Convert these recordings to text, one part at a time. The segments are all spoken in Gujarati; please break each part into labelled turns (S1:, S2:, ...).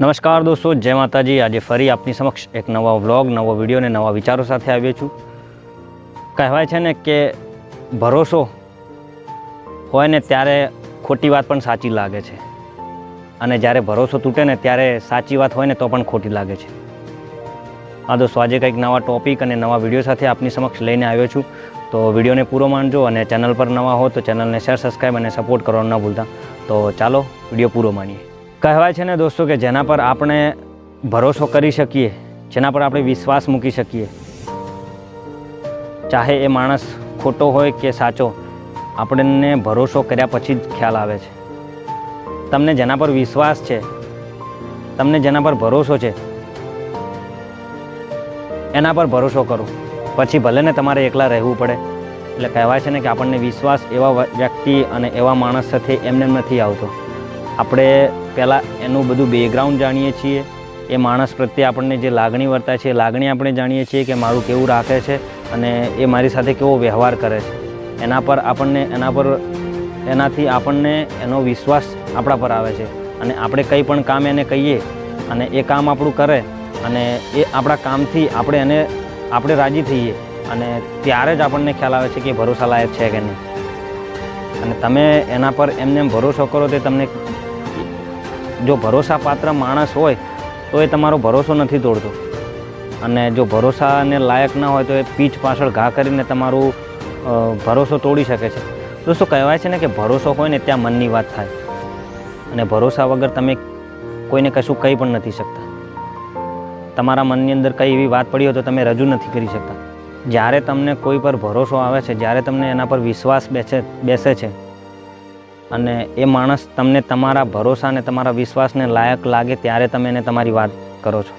S1: નમસ્કાર દોસ્તો, જય માતાજી. આજે ફરી આપની સમક્ષ એક નવા વ્લોગ, નવો વીડિયો અને નવા વિચારો સાથે આવ્યો છું. કહેવાય છે ને કે ભરોસો હોય ને ત્યારે ખોટી વાત પણ સાચી લાગે છે. અને જ્યારે ભરોસો તૂટે ને ત્યારે સાચી વાત હોય ને તો પણ ખોટી લાગે છે. આ દોસ્તો, આજે કંઈક નવા ટોપિક અને નવા વીડિયો સાથે આપની સમક્ષ લઈને આવ્યો છું. તો વિડીયોને પૂરો માનજો અને ચેનલ પર નવા હો તો ચેનલને શેર સબસ્ક્રાઈબ અને સપોર્ટ કરવાનું ન ભૂલતા. તો ચાલો, વીડિયો પૂરો માનીએ. કહેવાય છે ને દોસ્તો કે જેના પર આપણે ભરોસો કરી શકીએ, જેના પર આપણે વિશ્વાસ મૂકી શકીએ. ચાહે એ માણસ ખોટો હોય કે સાચો, આપણને ભરોસો કર્યા પછી જ ખ્યાલ આવે છે. તમને જેના પર વિશ્વાસ છે, તમને જેના પર ભરોસો છે, એના પર ભરોસો કરો. પછી ભલે ને તમારે એકલા રહેવું પડે, એટલે કહેવાય છે ને કે આપણને વિશ્વાસ એવા વ્યક્તિ અને એવા માણસ સાથે એમને નથી આવતો. આપણે પહેલાં એનું બધું બેકગ્રાઉન્ડ જાણીએ છીએ. એ માણસ પ્રત્યે આપણને જે લાગણી વર્તાય છે, એ લાગણી આપણે જાણીએ છીએ કે મારું કેવું રાખે છે અને એ મારી સાથે કેવો વ્યવહાર કરે છે. એના પર આપણને, એના પર, એનાથી આપણને એનો વિશ્વાસ આપણા પર આવે છે. અને આપણે કંઈ પણ કામ એને કહીએ અને એ કામ આપણું કરે અને એ આપણા કામથી આપણે એને, આપણે રાજી થઈએ અને ત્યારે જ આપણને ખ્યાલ આવે છે કે ભરોસાલાયક ભરોસા લાયક છે કે નહીં. અને તમે એના પર એમને ભરોસો કરો તે તમને જો ભરોસાપાત્ર માણસ હોય, તો એ તમારો ભરોસો નથી તોડતો. અને જો ભરોસાને લાયક ના હોય, તો એ પીઠ પાછળ ઘા કરીને તમારું ભરોસો તોડી શકે છે. દોસ્તો, કહેવાય છે ને કે ભરોસો હોય ને ત્યાં મનની વાત થાય. અને ભરોસા વગર તમે કોઈને કશું કહી પણ નથી શકતા. તમારા મનની અંદર કઈ એવી વાત પડી હોય, તો તમે રજૂ નથી કરી શકતા. જ્યારે તમને કોઈ પર ભરોસો આવે છે, જ્યારે તમને એના પર વિશ્વાસ બેસે બેસે છે અને એ માણસ તમને તમારા ભરોસા અને તમારા વિશ્વાસને લાયક લાગે ત્યારે તમે એને તમારી વાત કરો છો.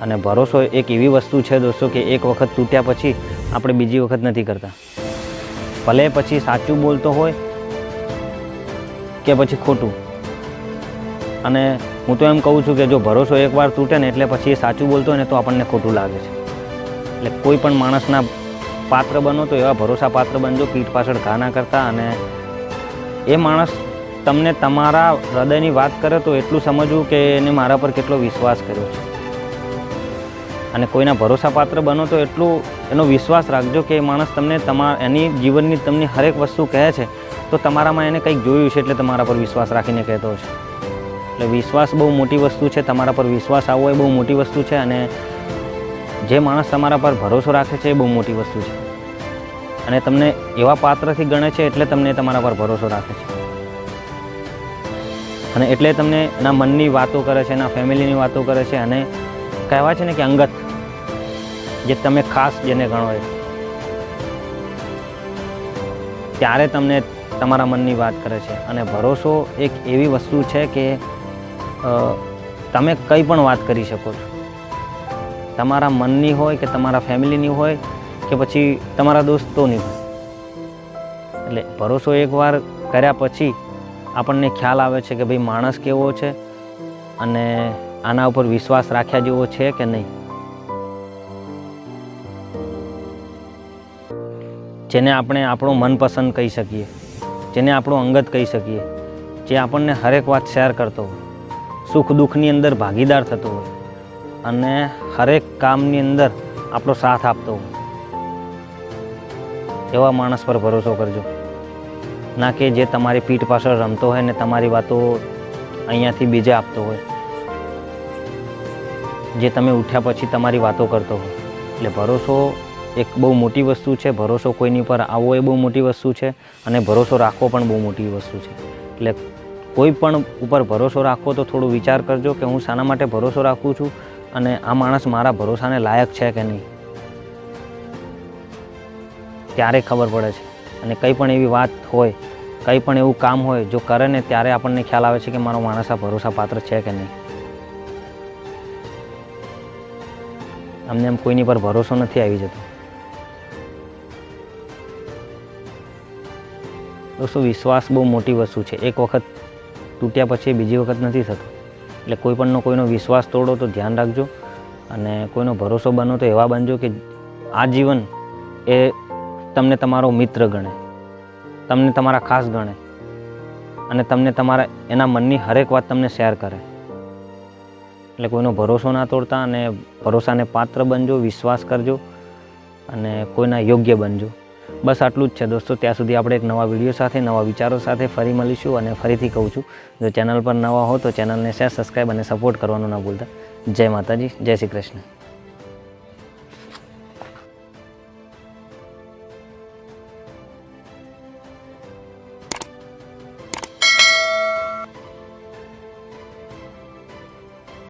S1: અને ભરોસો એક એવી વસ્તુ છે દોસ્તો કે એક વખત તૂટ્યા પછી આપણે બીજી વખત નથી કરતા. ભલે પછી સાચું બોલતો હોય કે પછી ખોટું. અને હું તો એમ કહું છું કે જો ભરોસો એકવાર તૂટે ને એટલે પછી એ સાચું બોલતો હોય ને તો આપણને ખોટું લાગે છે. એટલે કોઈ પણ માણસના પાત્ર બનો તો એવા ભરોસા પાત્ર બનજો, પીઠ પાછળ ઘા ના કરતા અને એ માણસ તમને તમારા હૃદયની વાત કરે તો એટલું સમજવું કે એને મારા પર કેટલો વિશ્વાસ કર્યો છે. અને કોઈના ભરોસાપાત્ર બનો તો એટલું એનો વિશ્વાસ રાખજો કે એ માણસ તમને તમારા એની જીવનની તમને હરેક વસ્તુ કહે છે, તો તમારામાં એને કંઈક જોયું છે એટલે તમારા પર વિશ્વાસ રાખીને કહેતો હશે. એટલે વિશ્વાસ બહુ મોટી વસ્તુ છે, તમારા પર વિશ્વાસ આવવો એ બહુ મોટી વસ્તુ છે અને જે માણસ તમારા પર ભરોસો રાખે છે એ બહુ મોટી વસ્તુ છે. અને તમને એવા પાત્રથી ગણે છે એટલે તમને તમારા પર ભરોસો રાખે છે. અને એટલે તમને એના મનની વાતો કરે છે, એના ફેમિલીની વાતો કરે છે અને કહેવાય છે ને કે અંગત, જે તમે ખાસ જેને ગણો એ. ત્યારે તમને તમારા મનની વાત કરે છે. અને ભરોસો એક એવી વસ્તુ છે કે તમે કંઈ પણ વાત કરી શકો છો. તમારા મનની હોય કે તમારા ફેમિલીની હોય કે પછી તમારા દોસ્તોની. એટલે ભરોસો એકવાર કર્યા પછી આપણને ખ્યાલ આવે છે કે ભાઈ માણસ કેવો છે અને આના ઉપર વિશ્વાસ રાખ્યા જેવો છે કે નહીં. જેને આપણે આપણું મનપસંદ કહી શકીએ, જેને આપણું અંગત કહી શકીએ, જે આપણને હરેક વાત શેર કરતો હોય, સુખ દુઃખની અંદર ભાગીદાર થતો હોય અને હરેક કામની અંદર આપણો સાથ આપતો હોય. એવા માણસ પર ભરોસો કરજો. ના કે જે તમારી પીઠ પાછળ રમતો હોય ને તમારી વાતો અહીંયાથી બીજે આપતો હોય. જે તમે ઉઠ્યા પછી તમારી વાતો કરતો હોય. એટલે ભરોસો એક બહુ મોટી વસ્તુ છે. ભરોસો કોઈની પર આવવો એ બહુ મોટી વસ્તુ છે અને ભરોસો રાખવો પણ બહુ મોટી વસ્તુ છે. એટલે કોઈ પણ ઉપર ભરોસો રાખવો તો થોડો વિચાર કરજો કે હું શાના માટે ભરોસો રાખું છું અને આ માણસ મારા ભરોસાને લાયક છે કે નહીં. ત્યારે ખબર પડે છે. અને કંઈ પણ એવી વાત હોય, કંઈ પણ એવું કામ હોય, જો કરે ને ત્યારે આપણને ખ્યાલ આવે છે કે મારો માણસ આ ભરોસા પાત્ર છે કે નહીં. અમને એમ કોઈની પર ભરોસો નથી આવી જતો. દોસ્તો, વિશ્વાસ બહુ મોટી વસ્તુ છે. એક વખત તૂટ્યા પછી બીજી વખત નથી થતો. એટલે કોઈ પણનો કોઈનો વિશ્વાસ તોડો તો ધ્યાન રાખજો. અને કોઈનો ભરોસો બનો તો એવા બનજો કે આ જીવન એ તમને તમારો મિત્ર ગણે, તમને તમારા ખાસ ગણે અને તમને તમારા, એના મનની હરેક વાત તમને શેર કરે. એટલે કોઈનો ભરોસો ના તોડતા અને ભરોસાને પાત્ર બનજો, વિશ્વાસ કરજો અને કોઈના યોગ્ય બનજો. બસ આટલું જ છે દોસ્તો, ત્યાં સુધી આપણે એક નવા વીડિયો સાથે, નવા વિચારો સાથે ફરી મળીશું અને ફરીથી કહું છું, જો ચેનલ પર નવા હો તો ચેનલને શેર સબસ્ક્રાઈબ અને સપોર્ટ કરવાનું ના ભૂલતા. જય માતાજી, જય શ્રી કૃષ્ણ.